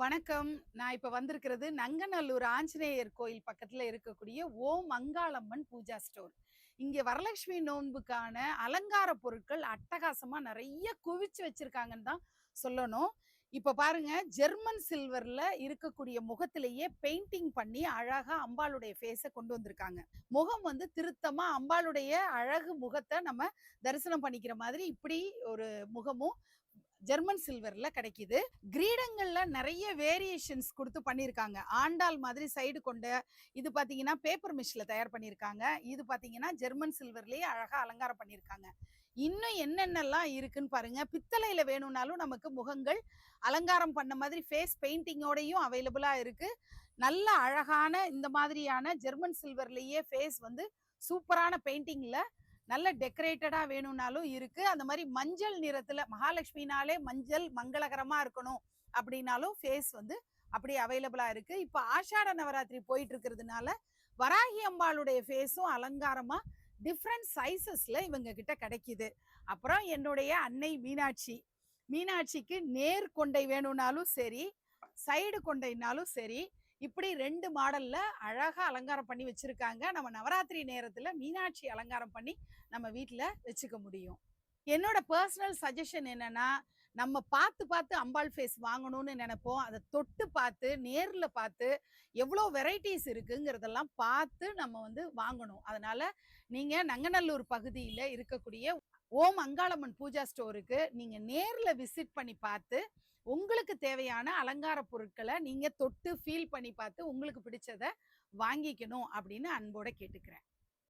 வணக்கம். நான் இப்ப வந்திருக்கிறது நங்கநல்லூர் ஆஞ்சநேயர் கோயில் பக்கத்துல இருக்கக்கூடிய ஓம் அங்காளம்மன் பூஜா ஸ்டோர். இங்க வரலட்சுமி நோன்புக்கான அலங்கார பொருட்கள் அட்டகாசமா நிறைய குவிச்சு வச்சிருக்காங்கன்னு தான் சொல்லணும். இப்ப பாருங்க ஜெர்மன் சில்வர்ல இருக்கக்கூடிய முகத்திலேயே பெயிண்டிங் பண்ணி அழகா அம்பாளுடைய ஃபேஸை கொண்டு வந்திருக்காங்க. முகம் வந்து திருத்தமா அம்பாளுடைய அழகு முகத்தை நம்ம தரிசனம் பண்ணிக்கிற மாதிரி இப்படி ஒரு முகமும் ஜெர்மன் சில்வர்ல கிடைக்குது. கிரீடங்கள்ல நிறைய வேரியேஷன்ஸ் கொடுத்து பண்ணியிருக்காங்க. ஆண்டாள் மாதிரி சைடு கொண்ட இது பாத்தீங்கன்னா பேப்பர் மிஷில் தயார் பண்ணியிருக்காங்க. இது பாத்தீங்கன்னா ஜெர்மன் சில்வர்லயே அழகா அலங்காரம் பண்ணியிருக்காங்க. இன்னும் என்னென்னலாம் இருக்குன்னு பாருங்க. பித்தளையில வேணும்னாலும் நமக்கு முகங்கள் அலங்காரம் பண்ண மாதிரி ஃபேஸ் பெயிண்டிங்கோடையும் அவைலபிளா இருக்கு. நல்ல அழகான இந்த மாதிரியான ஜெர்மன் சில்வர்லயே ஃபேஸ் வந்து சூப்பரான பெயிண்டிங்ல நல்ல டெக்கரேட்டடா வேணும்னாலும் இருக்கு. அந்த மாதிரி மஞ்சள் நிறத்துல மகாலட்சுமினாலே மஞ்சள் மங்களகரமா இருக்கணும் அப்படின்னாலும் ஃபேஸ் வந்து அப்படியே அவைலபிளா இருக்கு. இப்ப ஆஷாட நவராத்திரி போயிட்டு இருக்கிறதுனால வராகி அம்பாளுடைய ஃபேஸும் அலங்காரமா டிஃப்ரெண்ட் சைசஸ்ல இவங்க கிட்ட கிடைக்குது. அப்புறம் என்னுடைய அன்னை மீனாட்சி. மீனாட்சிக்கு நேர் கொண்டை வேணும்னாலும் சரி சைடு கொண்டைனாலும் சரி இப்படி ரெண்டு மாடல்ல அழகா அலங்காரம் பண்ணி வச்சிருக்காங்க. நம்ம நவராத்திரி நேரத்துல மீனாட்சி அலங்காரம் பண்ணி நம்ம வீட்டுல வச்சுக்க முடியும். என்னோட பர்சனல் சஜஷன் என்னன்னா நம்ம பார்த்து பார்த்து அம்பாள் ஃபேஸ் வாங்கணும்னு நினைப்போம். அதை தொட்டு பார்த்து நேரில் பார்த்து எவ்வளோ வெரைட்டிஸ் இருக்குங்கிறதெல்லாம் பார்த்து நம்ம வந்து வாங்கணும். அதனால நீங்க நங்கநல்லூர் பகுதியில் இருக்கக்கூடிய ஓம் அங்காளம்மன் பூஜா ஸ்டோருக்கு நீங்க நேர்ல விசிட் பண்ணி பார்த்து உங்களுக்கு தேவையான அலங்கார பொருட்களை நீங்க தொட்டு ஃபீல் பண்ணி பார்த்து உங்களுக்கு பிடிச்சத வாங்கிக்கணும் அப்படின்னு அன்போட கேட்டுக்கிறேன்.